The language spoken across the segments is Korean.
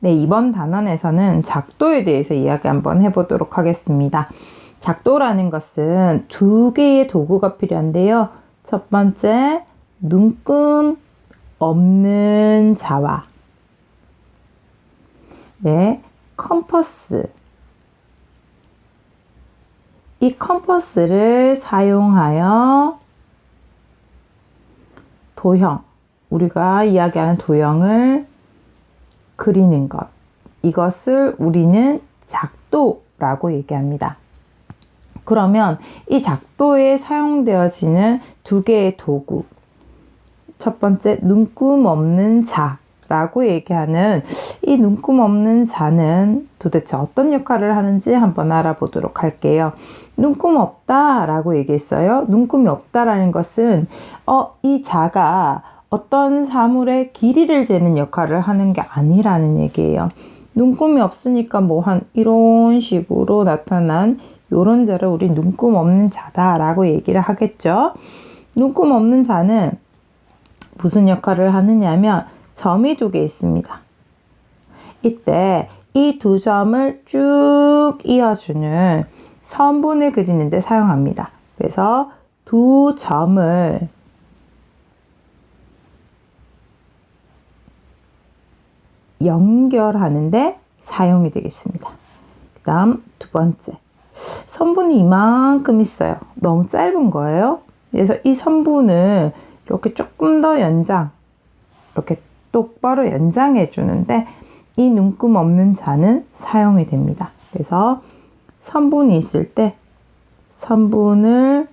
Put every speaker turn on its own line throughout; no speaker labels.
네, 이번 단원에서는 작도에 대해서 이야기 한번 해보도록 하겠습니다. 작도라는 것은 두 개의 도구가 필요한데요. 첫 번째, 눈금 없는 자와 네, 컴퍼스. 이 컴퍼스를 사용하여 도형, 우리가 이야기하는 도형을 그리는 것. 이것을 우리는 작도라고 얘기합니다. 그러면 이 작도에 사용되어지는 두 개의 도구. 첫 번째, 눈금 없는 자 라고 얘기하는 이 눈금 없는 자는 도대체 어떤 역할을 하는지 한번 알아보도록 할게요. 눈금 없다 라고 얘기했어요. 눈금이 없다라는 것은 어, 이 자가 어떤 사물의 길이를 재는 역할을 하는 게 아니라는 얘기예요. 눈금이 없으니까 뭐 한 이런 식으로 나타난 요런 자를 우리 눈금 없는 자다라고 얘기를 하겠죠. 눈금 없는 자는 무슨 역할을 하느냐면 점이 두 개 있습니다. 이때 이 두 점을 쭉 이어주는 선분을 그리는데 사용합니다. 그래서 두 점을 연결하는데 사용이 되겠습니다. 그 다음 두 번째. 선분이 이만큼 있어요. 너무 짧은 거예요. 그래서 이 선분을 이렇게 조금 더 연장, 이렇게 똑바로 연장해 주는데 이 눈금 없는 자는 사용이 됩니다. 그래서 선분이 있을 때 선분을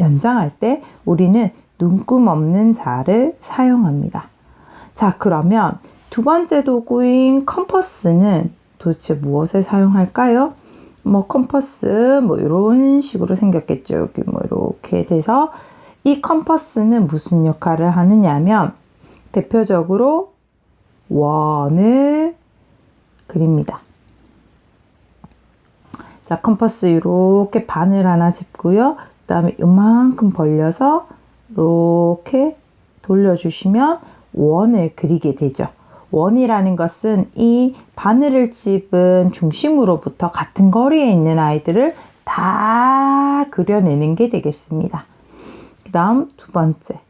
연장할 때 우리는 눈금 없는 자를 사용합니다. 자, 그러면 두 번째 도구인 컴퍼스는 도대체 무엇에 사용할까요? 뭐 컴퍼스 뭐 이런 식으로 생겼겠죠. 여기 뭐 이렇게 돼서 이 컴퍼스는 무슨 역할을 하느냐면 대표적으로 원을 그립니다. 자, 컴퍼스 이렇게 바늘 하나 짚고요. 그 다음에 이만큼 벌려서 이렇게 돌려주시면 원을 그리게 되죠. 원이라는 것은 이 바늘을 찝은 중심으로부터 같은 거리에 있는 아이들을 다 그려내는 게 되겠습니다. 그 다음 두 번째.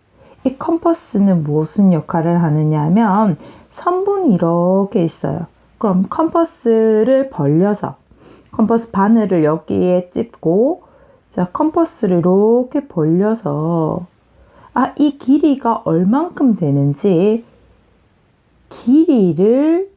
이 컴퍼스는 무슨 역할을 하느냐 하면 선분이 이렇게 있어요. 그럼 컴퍼스를 벌려서 컴퍼스 바늘을 여기에 찝고 자 컴퍼스를 이렇게 벌려서 아, 이 길이가 얼만큼 되는지 길이를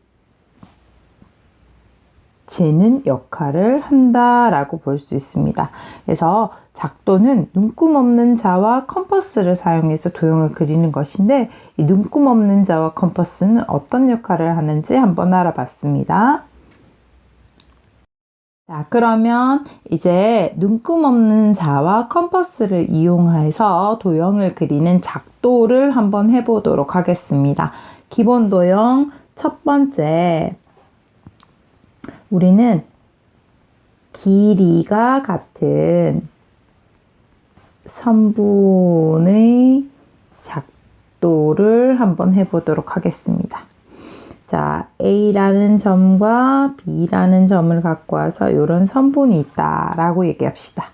재는 역할을 한다라고 볼 수 있습니다. 그래서 작도는 눈금 없는 자와 컴퍼스를 사용해서 도형을 그리는 것인데 이 눈금 없는 자와 컴퍼스는 어떤 역할을 하는지 한번 알아봤습니다. 자, 그러면 이제 눈금 없는 자와 컴퍼스를 이용해서 도형을 그리는 작도를 한번 해보도록 하겠습니다. 기본 도형 첫 번째. 우리는 길이가 같은 선분의 작도를 한번 해보도록 하겠습니다. 자, A라는 점과 B라는 점을 갖고 와서 이런 선분이 있다라고 얘기합시다.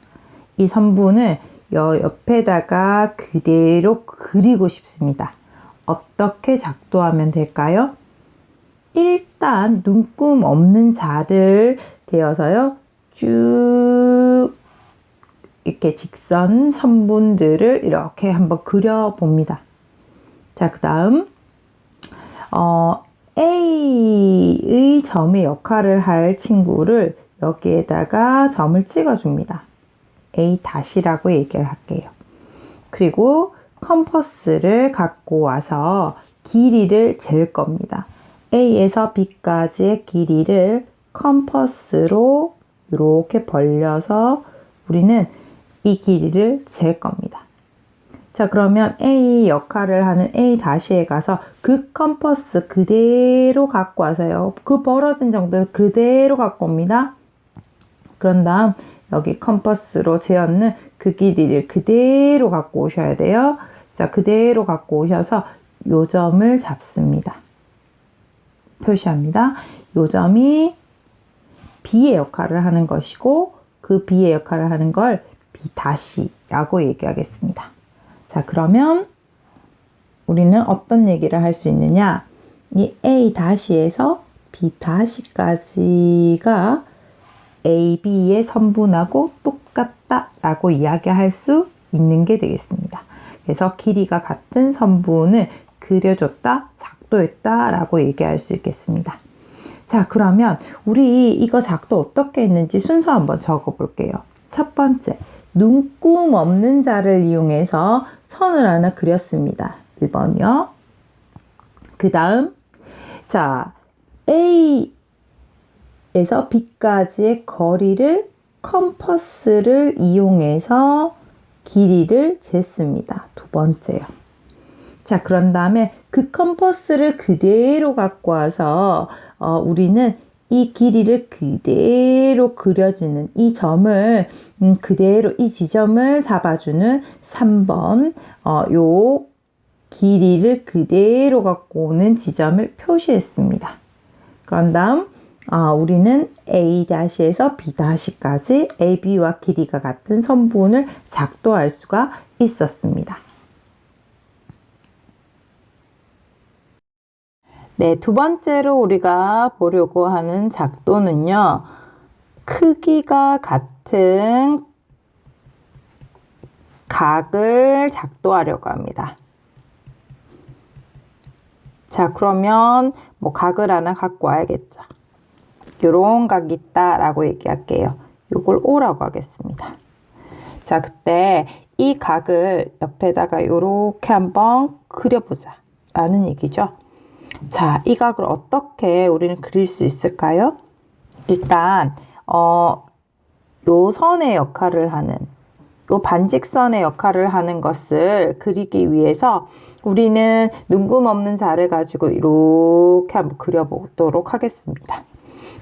이 선분을 여 옆에다가 그대로 그리고 싶습니다. 어떻게 작도하면 될까요? 일단 눈금 없는 자를 대어서요. 쭉 이렇게 직선 선분들을 이렇게 한번 그려 봅니다. 자, 그 다음 어, A의 점의 역할을 할 친구를 여기에다가 점을 찍어줍니다. A 다시라고 얘기를 할게요. 그리고 컴퍼스를 갖고 와서 길이를 잴 겁니다. A에서 B까지의 길이를 컴퍼스로 이렇게 벌려서 우리는 이 길이를 잴 겁니다. 자, 그러면 A 역할을 하는 A 다시에 가서 그 컴퍼스 그대로 갖고 와서요. 그 벌어진 정도를 그대로 갖고 옵니다. 그런 다음 여기 컴퍼스로 재었는 그 길이를 그대로 갖고 오셔야 돼요. 자, 그대로 갖고 오셔서 요점을 잡습니다. 표시합니다. 요점이 B의 역할을 하는 것이고 그 B의 역할을 하는 걸 B 다시라고 얘기하겠습니다. 자, 그러면 우리는 어떤 얘기를 할 수 있느냐? 이 A 다시에서 B 다시까지가 A, B의 선분하고 똑같다라고 이야기할 수 있는 게 되겠습니다. 그래서 길이가 같은 선분을 그려줬다, 작도했다라고 얘기할 수 있겠습니다. 자, 그러면 우리 이거 작도 어떻게 했는지 순서 한번 적어 볼게요. 첫 번째, 눈금 없는 자를 이용해서 선을 하나 그렸습니다. 1번이요. 그 다음, 자, A에서 B까지의 거리를 컴퍼스를 이용해서 길이를 쟀습니다. 두 번째요. 자, 그런 다음에 그 컴퍼스를 그대로 갖고 와서 어, 우리는 이 길이를 그대로 그려주는 이 점을 음, 그대로 이 지점을 잡아주는 3번 어, 요 길이를 그대로 갖고 오는 지점을 표시했습니다. 그런 다음 어, 우리는 A-에서 B-까지 AB와 길이가 같은 선분을 작도할 수가 있었습니다. 네, 두 번째로 우리가 보려고 하는 작도는요, 크기가 같은 각을 작도하려고 합니다. 자, 그러면 뭐 각을 하나 갖고 와야겠죠. 요런 각이 있다라고 얘기할게요. 요걸 O라고 하겠습니다. 자, 그때 이 각을 옆에다가 요렇게 한번 그려보자. 라는 얘기죠. 자, 이 각을 어떻게 우리는 그릴 수 있을까요? 일단, 어, 요 선의 역할을 하는, 요 반직선의 역할을 하는 것을 그리기 위해서 우리는 눈금 없는 자를 가지고 이렇게 한번 그려보도록 하겠습니다.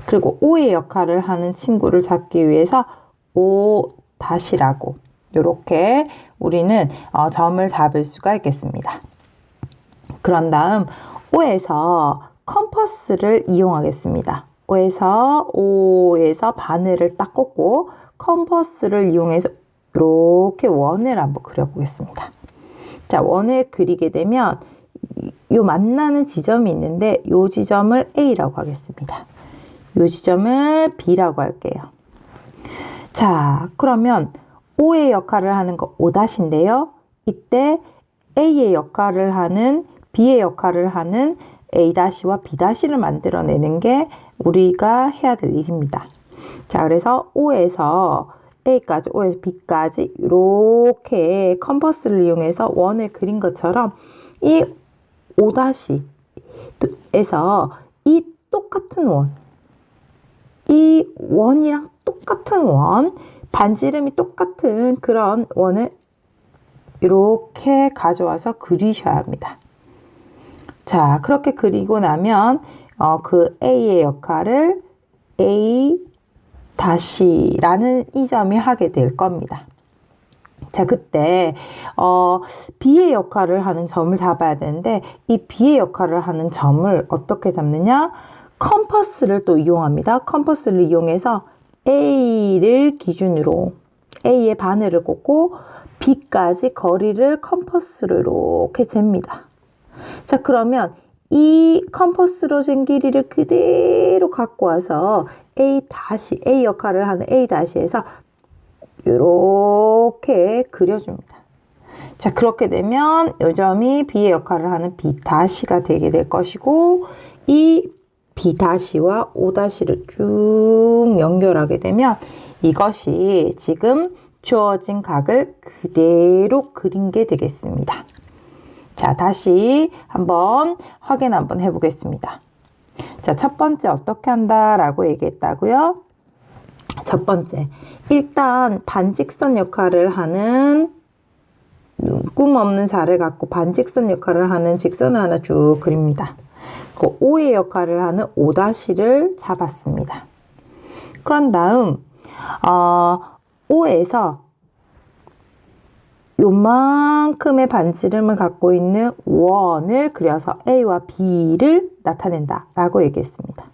그리고 O의 역할을 하는 친구를 잡기 위해서 O 다시라고 이렇게 우리는 어, 점을 잡을 수가 있겠습니다. 그런 다음 O에서 컴퍼스를 이용하겠습니다. O에서 O에서 바늘을 딱 꽂고 컴퍼스를 이용해서 이렇게 원을 한번 그려보겠습니다. 자, 원을 그리게 되면 요 만나는 지점이 있는데 요 지점을 A라고 하겠습니다. 요 지점을 B라고 할게요. 자, 그러면 O의 역할을 하는 거 O-인데요. 이때 A의 역할을 하는 B의 역할을 하는 A-와 B-를 만들어내는 게 우리가 해야 될 일입니다. 자, 그래서 O에서 A까지, O에서 B까지 이렇게 컴퍼스를 이용해서 원을 그린 것처럼 이 O-에서 이 똑같은 원, 이 원이랑 똑같은 원, 반지름이 똑같은 그런 원을 이렇게 가져와서 그리셔야 합니다. 자, 그렇게 그리고 나면 어, 그 A의 역할을 A 다시라는 이 점이 하게 될 겁니다. 자, 그때 어, B의 역할을 하는 점을 잡아야 되는데 이 B의 역할을 하는 점을 어떻게 잡느냐? 컴퍼스를 또 이용합니다. 컴퍼스를 이용해서 A를 기준으로 A의 바늘을 꽂고 B까지 거리를 컴퍼스로 이렇게 잽니다. 자, 그러면 이 컴퍼스로 잰 길이를 그대로 갖고 와서 A 다시, A 역할을 하는 A 다시에서 이렇게 그려줍니다. 자, 그렇게 되면 요 점이 B의 역할을 하는 B 다시가 되게 될 것이고, 이 B 다시와 O 다시를 쭉 연결하게 되면 이것이 지금 주어진 각을 그대로 그린 게 되겠습니다. 자, 다시 한번 확인 한번 해보겠습니다. 자, 첫 번째 어떻게 한다라고 얘기했다고요? 첫 번째, 일단 반직선 역할을 하는 꿈 없는 자를 갖고 반직선 역할을 하는 직선을 하나 쭉 그립니다. 그 O의 역할을 하는 O-를 잡았습니다. 그런 다음 어, O에서 요만큼의 반지름을 갖고 있는 원을 그려서 A와 B를 나타낸다 라고 얘기했습니다.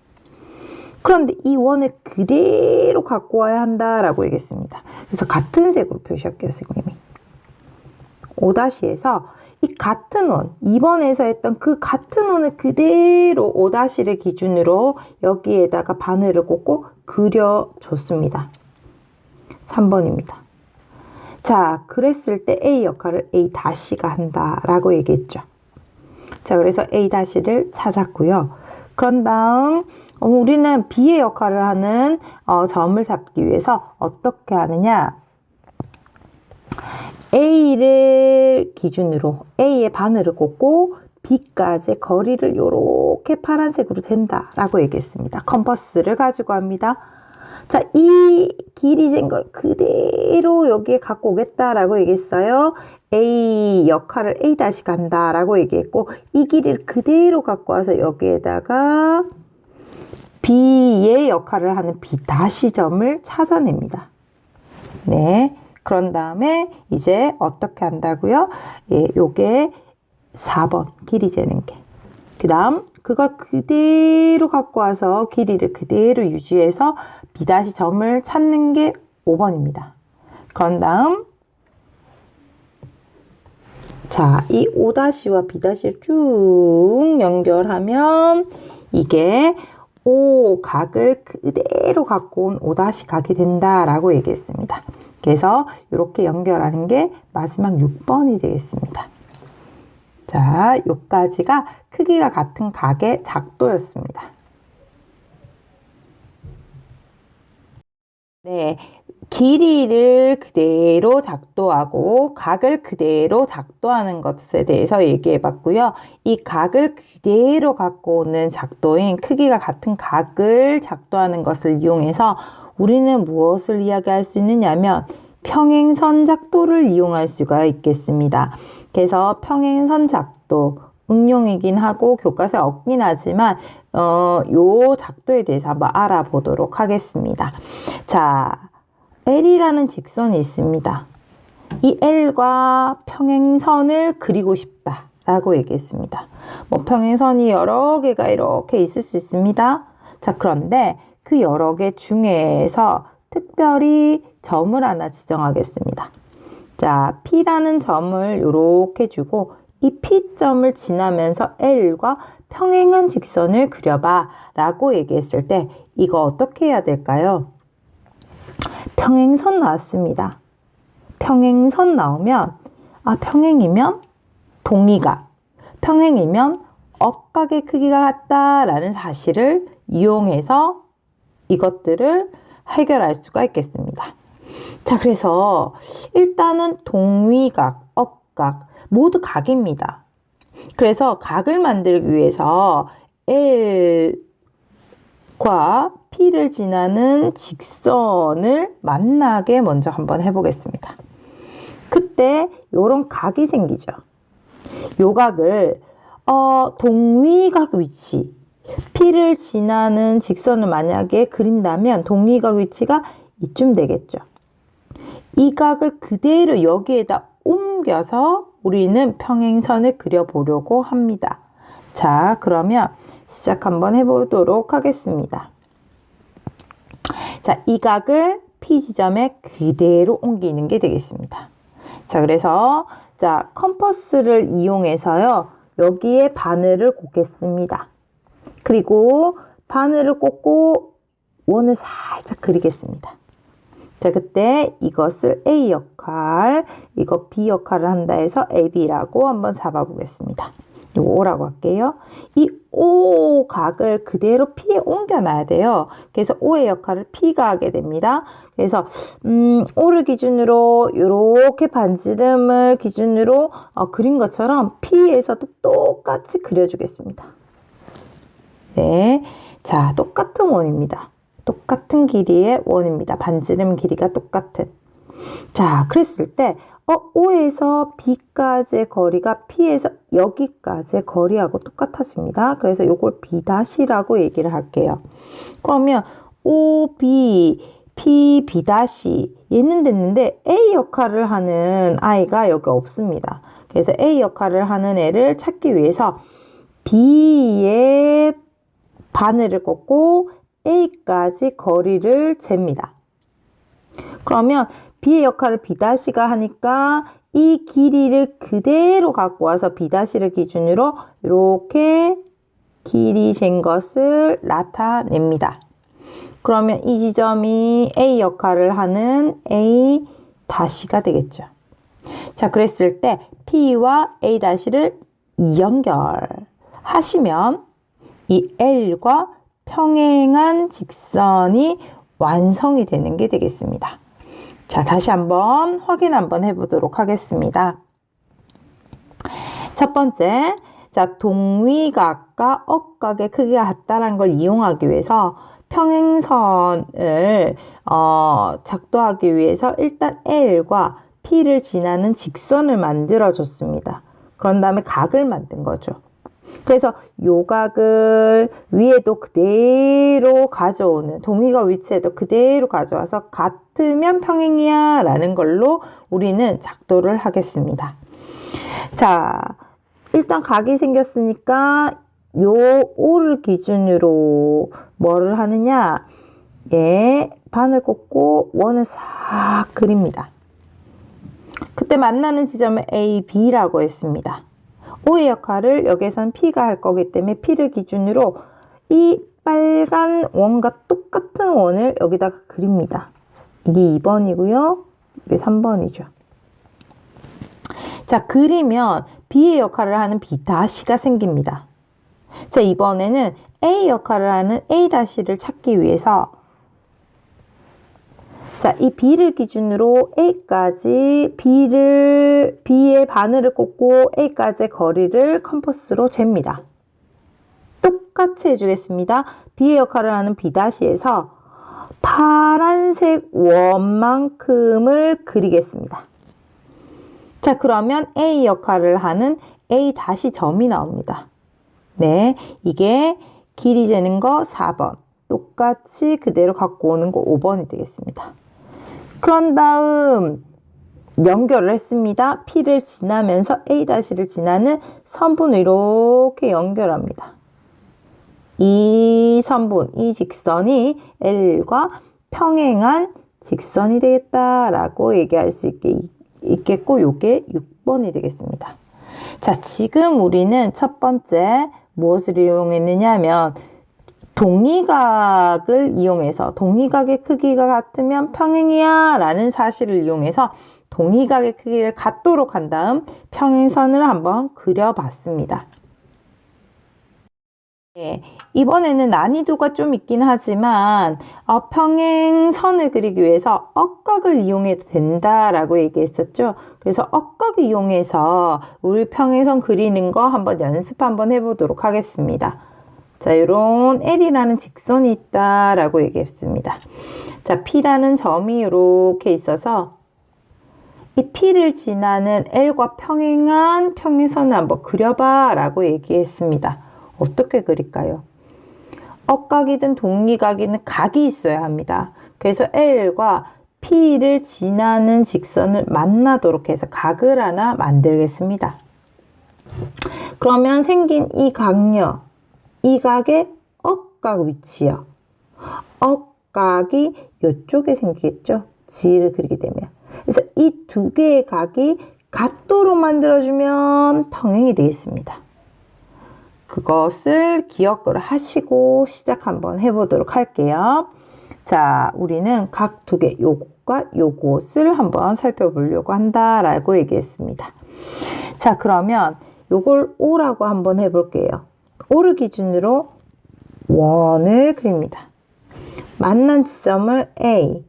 그런데 이 원을 그대로 갖고 와야 한다 라고 얘기했습니다. 그래서 같은 색으로 표시할게요, 선생님이. 5-에서 이 같은 원, 2번에서 했던 그 같은 원을 그대로 5-를 기준으로 여기에다가 바늘을 꽂고 그려줬습니다. 3번입니다. 자, 그랬을 때 A 역할을 A-가 한다라고 얘기했죠. 자, 그래서 A-를 찾았고요. 그런 다음 어, 우리는 B의 역할을 하는 어, 점을 잡기 위해서 어떻게 하느냐? A를 기준으로 A의 바늘을 꽂고 B까지 거리를 이렇게 파란색으로 잰다라고 얘기했습니다. 컴퍼스를 가지고 합니다. 자, 이 길이 잰 걸 그대로 여기에 갖고 오겠다라고 얘기했어요. A 역할을 A 다시 간다라고 얘기했고 이 길이를 그대로 갖고 와서 여기에다가 B의 역할을 하는 B 다시 점을 찾아냅니다. 네. 그런 다음에 이제 어떻게 한다고요? 예, 요게 4번 길이 재는 게. 그 다음 그걸 그대로 갖고 와서 길이를 그대로 유지해서 B 다시 점을 찾는 게 5번입니다. 그런 다음 자, 이 O-와 B-를 쭉 연결하면 이게 O 각을 그대로 갖고 온 O- 각이 된다라고 얘기했습니다. 그래서 이렇게 연결하는 게 마지막 6번이 되겠습니다. 자, 요까지가 크기가 같은 각의 작도였습니다. 네, 길이를 그대로 작도하고 각을 그대로 작도하는 것에 대해서 얘기해 봤고요. 이 각을 그대로 갖고 오는 작도인 크기가 같은 각을 작도하는 것을 이용해서 우리는 무엇을 이야기할 수 있느냐면 평행선 작도를 이용할 수가 있겠습니다. 그래서 평행선 작도 응용이긴 하고 교과서에 없긴 하지만 어, 요 작도에 대해서 한번 알아보도록 하겠습니다. 자, L이라는 직선이 있습니다. 이 L과 평행선을 그리고 싶다 라고 얘기했습니다. 뭐 평행선이 여러 개가 이렇게 있을 수 있습니다. 자, 그런데 그 여러 개 중에서 특별히 점을 하나 지정하겠습니다. 자, P라는 점을 이렇게 주고 이 P점을 지나면서 L과 평행한 직선을 그려봐 라고 얘기했을 때 이거 어떻게 해야 될까요? 평행선 나왔습니다. 평행선 나오면 아 평행이면 동의각, 평행이면 억각의 크기가 같다라는 사실을 이용해서 이것들을 해결할 수가 있겠습니다. 자, 그래서 일단은 동위각, 억각 모두 각입니다. 그래서 각을 만들기 위해서 L과 P를 지나는 직선을 만나게 먼저 한번 해보겠습니다. 그때 이런 각이 생기죠. 요 각을 어, 동위각 위치 P를 지나는 직선을 만약에 그린다면 동위각 위치가 이쯤 되겠죠. 이 각을 그대로 여기에다 옮겨서 우리는 평행선을 그려보려고 합니다. 자, 그러면 시작 한번 해보도록 하겠습니다. 자, 이 각을 P 지점에 그대로 옮기는 게 되겠습니다. 자, 그래서 자, 컴퍼스를 이용해서요. 여기에 바늘을 꽂겠습니다. 그리고 바늘을 꽂고 원을 살짝 그리겠습니다. 자, 그때 이것을 A 역할, 이거 B 역할을 한다 해서 AB라고 한번 잡아보겠습니다. 이거 O라고 할게요. 이 O 각을 그대로 P에 옮겨놔야 돼요. 그래서 O의 역할을 P가 하게 됩니다. 그래서 음, O를 기준으로 이렇게 반지름을 기준으로 어, 그린 것처럼 P에서도 똑같이 그려주겠습니다. 네, 자 똑같은 원입니다. 똑같은 길이의 원입니다. 반지름 길이가 똑같은. 자, 그랬을 때 어, O에서 B까지의 거리가 P에서 여기까지의 거리하고 똑같아집니다. 그래서 이걸 B-라고 얘기를 할게요. 그러면 OB P, B 얘는 됐는데 A 역할을 하는 아이가 여기 없습니다. 그래서 A 역할을 하는 애를 찾기 위해서 B의 바늘을 꽂고 A까지 거리를 잽니다. 그러면 B의 역할을 B'가 하니까 이 길이를 그대로 갖고 와서 B'를 기준으로 이렇게 길이 잰 것을 나타냅니다. 그러면 이 지점이 A 역할을 하는 A 다시가 되겠죠. 자, 그랬을 때 P와 A 다시를 연결하시면 이 L과 평행한 직선이 완성이 되는 게 되겠습니다. 자, 다시 한번 확인 한번 해보도록 하겠습니다. 첫 번째, 자, 동위각과 억각의 크기가 같다는 걸 이용하기 위해서 평행선을 어, 작도하기 위해서 일단 L과 P를 지나는 직선을 만들어 줬습니다. 그런 다음에 각을 만든 거죠. 그래서 요 각을 위에도 그대로 가져오는 동의가 위치에도 그대로 가져와서 같으면 평행이야 라는 걸로 우리는 작도를 하겠습니다. 자, 일단 각이 생겼으니까 요 O를 기준으로 뭐를 하느냐 예, 바늘 꽂고 원을 싹 그립니다. 그때 만나는 지점을 A, B라고 했습니다. O의 역할을 여기선 P가 할 거기 때문에 P를 기준으로 이 빨간 원과 똑같은 원을 여기다가 그립니다. 이게 2번이고요. 이게 3번이죠. 자, 그리면 B의 역할을 하는 B 다시가 생깁니다. 자, 이번에는 A 역할을 하는 A 다시를 찾기 위해서 자, 이 B를 기준으로 A까지 B를 B의 바늘을 꽂고 A까지 거리를 컴퍼스로 잽니다. 똑같이 해주겠습니다. B의 역할을 하는 B 다시에서 파란색 원만큼을 그리겠습니다. 자, 그러면 A 역할을 하는 A 다시 점이 나옵니다. 네, 이게 길이 재는 거 4번. 똑같이 그대로 갖고 오는 거 5번이 되겠습니다. 그런 다음 연결을 했습니다. P를 지나면서 A-를 지나는 선분을 이렇게 연결합니다. 이 선분, 이 직선이 L과 평행한 직선이 되겠다라고 얘기할 수 있게, 있겠고, 요게 6번이 되겠습니다. 자, 지금 우리는 첫 번째 무엇을 이용했느냐 하면 동의각을 이용해서 동의각의 크기가 같으면 평행이야 라는 사실을 이용해서 동의각의 크기를 같도록 한 다음 평행선을 한번 그려봤습니다. 네, 이번에는 난이도가 좀 있긴 하지만 어, 평행선을 그리기 위해서 억각을 이용해도 된다라고 얘기했었죠. 그래서 억각을 이용해서 우리 평행선 그리는 거 한번 연습 한번 해보도록 하겠습니다. 자, 이런 L이라는 직선이 있다라고 얘기했습니다. 자, P라는 점이 이렇게 있어서 이 P를 지나는 L과 평행한 평행선을 한번 그려봐 라고 얘기했습니다. 어떻게 그릴까요? 억각이든 동리각이든 각이 있어야 합니다. 그래서 L과 P를 지나는 직선을 만나도록 해서 각을 하나 만들겠습니다. 그러면 생긴 이 각요, 이 각의 억각 위치요. 억각이 이쪽에 생기겠죠? 지를 그리게 되면. 그래서 이 두 개의 각이 같도록 만들어주면 평행이 되겠습니다. 그것을 기억을 하시고 시작 한번 해보도록 할게요. 자, 우리는 각 두 개, 요것과 요것을 한번 살펴보려고 한다라고 얘기했습니다. 자, 그러면 요걸 O라고 한번 해볼게요. O를 기준으로 원을 그립니다. 만난 지점을 A,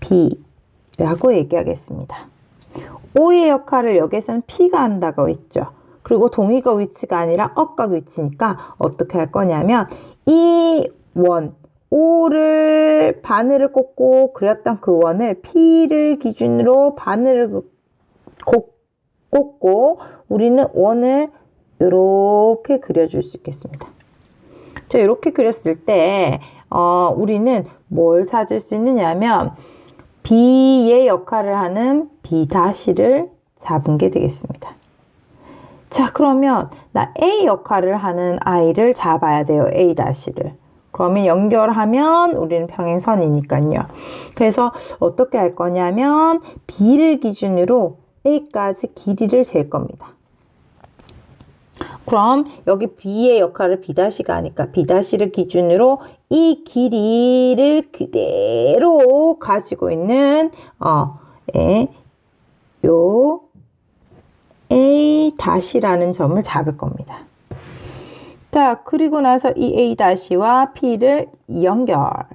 B라고 얘기하겠습니다. O의 역할을 여기서는 P가 한다고 했죠. 그리고 동의가 위치가 아니라 억각 위치니까 어떻게 할 거냐면 이 원, O를 바늘을 꽂고 그렸던 그 원을 P를 기준으로 바늘을 꽂고 우리는 원을 이렇게 그려줄 수 있겠습니다. 자, 이렇게 그렸을 때, 어, 우리는 뭘 찾을 수 있느냐면 B의 역할을 하는 B 다시를 잡은 게 되겠습니다. 자, 그러면 나 A 역할을 하는 아이를 잡아야 돼요. A 다시를. 그러면 연결하면 우리는 평행선이니까요. 그래서 어떻게 할 거냐면 B를 기준으로 A까지 길이를 잴 겁니다. 그럼 여기 B의 역할을 B'가 하니까 B'를 기준으로 이 길이를 그대로 가지고 있는 어, 예, 요 A 다시라는 점을 잡을 겁니다. 자, 그리고 나서 이 A 다시와 P를 연결을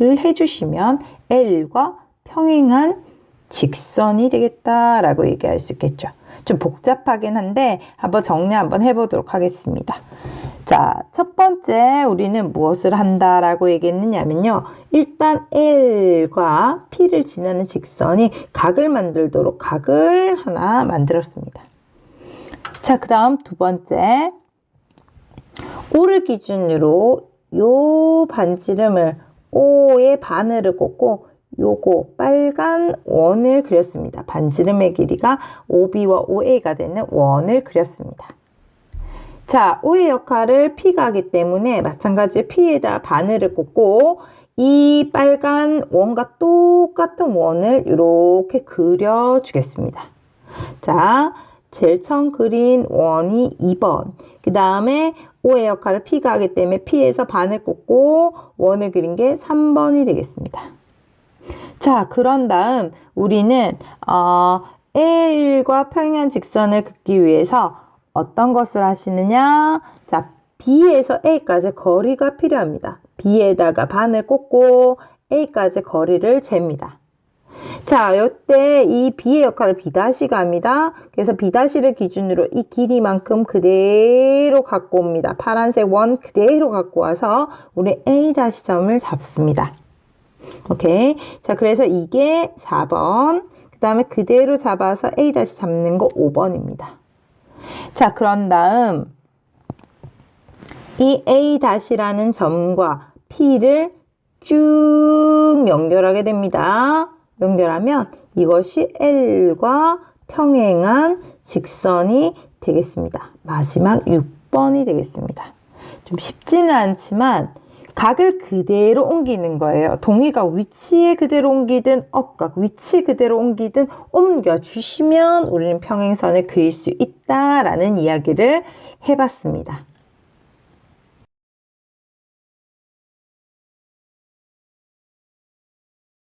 해주시면 L과 평행한 직선이 되겠다라고 얘기할 수 있겠죠. 좀 복잡하긴 한데 한번 정리 한번 해보도록 하겠습니다. 자, 첫 번째 우리는 무엇을 한다라고 얘기했느냐면요. 일단 L과 P를 지나는 직선이 각을 만들도록 각을 하나 만들었습니다. 자, 그 다음 두 번째 O를 기준으로 요 반지름을 O의 바늘을 꽂고 요거 빨간 원을 그렸습니다. 반지름의 길이가 OB와 OA가 되는 원을 그렸습니다. 자, O의 역할을 P가 하기 때문에 마찬가지로 P에다 바늘을 꽂고 이 빨간 원과 똑같은 원을 이렇게 그려주겠습니다. 자, 제일 처음 그린 원이 2번. 그 다음에 O의 역할을 P가 하기 때문에 P에서 바늘 꽂고 원을 그린 게 3번이 되겠습니다. 자, 그런 다음 우리는 어, L과 평행 직선을 긋기 위해서 어떤 것을 하시느냐? 자, B에서 A까지 거리가 필요합니다. B에다가 바늘 꽂고 A까지 거리를 잽니다. 자, 이때 이 B의 역할을 B'가 합니다. 그래서 B'를 기준으로 이 길이만큼 그대로 갖고 옵니다. 파란색 원 그대로 갖고 와서 우리 A 점을 잡습니다. 오케이. 자, 그래서 이게 4번. 그 다음에 그대로 잡아서 A 다시 잡는 거 5번입니다. 자, 그런 다음 이 A 다시라는 점과 P를 쭉 연결하게 됩니다. 연결하면 이것이 L과 평행한 직선이 되겠습니다. 마지막 6번이 되겠습니다. 좀 쉽지는 않지만 각을 그대로 옮기는 거예요. 동의각 위치에 그대로 옮기든 억각 위치 그대로 옮기든 옮겨 주시면 우리는 평행선을 그릴 수 있다라는 이야기를 해봤습니다.